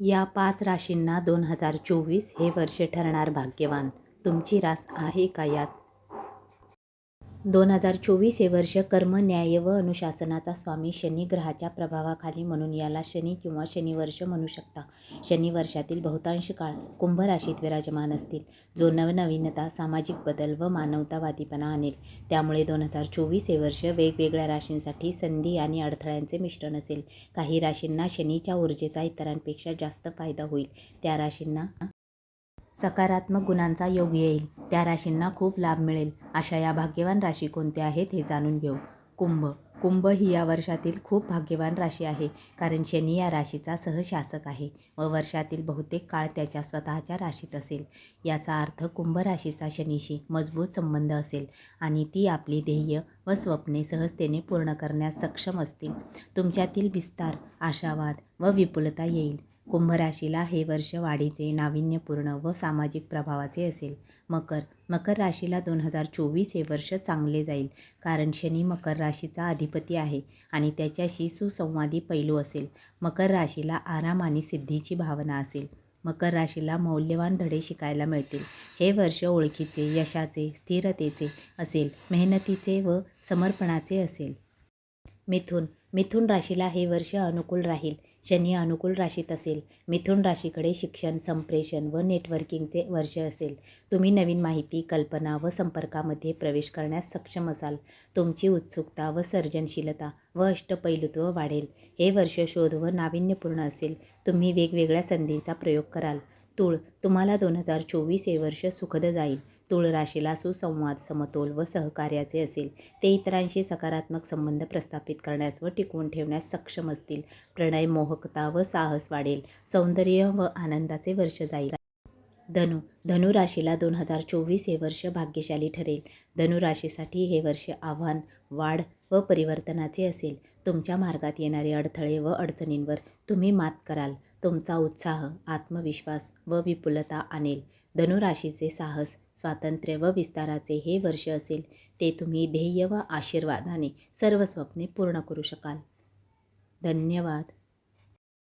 या पाच राशींना दोन हजार चोवीस हे वर्ष ठरणार भाग्यवान. तुमची रास आहे का यात? दोन हजार चोवीस हे वर्ष कर्म न्याय व अनुशासनाचा स्वामी शनी ग्रहाच्या प्रभावाखाली म्हणून याला शनी किंवा शनिवर्ष म्हणू शकता. शनी वर्षातील बहुतांश काळ कुंभ राशीत विराजमान असतील. जो नवनवीनता सामाजिक बदल व मानवतावादीपणा आणेल. त्यामुळे दोन हजार चोवीस हे वर्ष वेगवेगळ्या राशींसाठी संधी आणि अडथळ्यांचे मिश्रण असेल. काही राशींना शनीच्या ऊर्जेचा इतरांपेक्षा जास्त फायदा होईल. त्या राशींना सकारात्मक गुणांचा योग येईल. त्या राशींना खूप लाभ मिळेल. अशा या भाग्यवान राशी कोणत्या आहेत हे जाणून घेऊ. कुंभ. कुंभ ही या वर्षातील खूप भाग्यवान राशी आहे. कारण शनी या राशीचा सहशासक आहे व वर्षातील बहुतेक काळ त्याच्या स्वतःच्या राशीत असेल. याचा अर्थ कुंभ राशीचा शनीशी मजबूत संबंध असेल आणि ती आपली ध्येय व स्वप्ने सहजतेने पूर्ण करण्यास सक्षम असतील. तुमच्यातील विस्तार आशावाद व विपुलता येईल. कुंभ राशीला हे वर्ष वाढीचे नाविन्यपूर्ण व सामाजिक प्रभावाचे असेल. मकर मकर राशीला दोन हजार चोवीस हे वर्ष चांगले जाईल कारण शनी मकर राशीचा अधिपती आहे आणि त्याच्याशी सुसंवादी पैलू असेल. मकर राशीला आराम आणि सिद्धीची भावना असेल. मकर राशीला मौल्यवान धडे शिकायला मिळतील. हे वर्ष ओळखीचे यशाचे स्थिरतेचे असेल मेहनतीचे व समर्पणाचे असेल. मिथुन मिथुन राशीला हे वर्ष अनुकूल राहील. शनी अनुकूल राशीत असेल. मिथुन राशीकडे शिक्षण संप्रेषण व नेटवर्किंगचे वर्ष असेल. तुम्ही नवीन माहिती कल्पना व संपर्कामध्ये प्रवेश करण्यास सक्षम असाल. तुमची उत्सुकता व सर्जनशीलता व अष्टपैलुत्व वाढेल. हे वर्ष शोध व नाविन्यपूर्ण असेल. तुम्ही वेगवेगळ्या संधींचा प्रयोग कराल. तूळ तुम्हाला दोन हजार चोवीस हे वर्ष सुखद जाईल. तूळ राशीला सुसंवाद समतोल व सहकार्याचे असेल. ते इतरांशी सकारात्मक संबंध प्रस्थापित करण्यास व टिकवून ठेवण्यास सक्षम असतील. प्रणय मोहकता व साहस वाढेल. सौंदर्य व आनंदाचे वर्ष जाईल. धनु धनु राशीला दोन हजार चोवीस हे वर्ष भाग्यशाली ठरेल. धनु राशीसाठी हे वर्ष आव्हान वाढ व परिवर्तनाचे असेल. तुमच्या मार्गात येणारे अडथळे व अडचणींवर तुम्ही मात कराल. तुमचा उत्साह आत्मविश्वास व विपुलता आणेल. धनुराशीचे साहस स्वातंत्र्य व विस्ताराचे हे वर्ष असेल ते तुम्ही ध्येय व आशीर्वादाने सर्व स्वप्ने पूर्ण करू शकाल. धन्यवाद.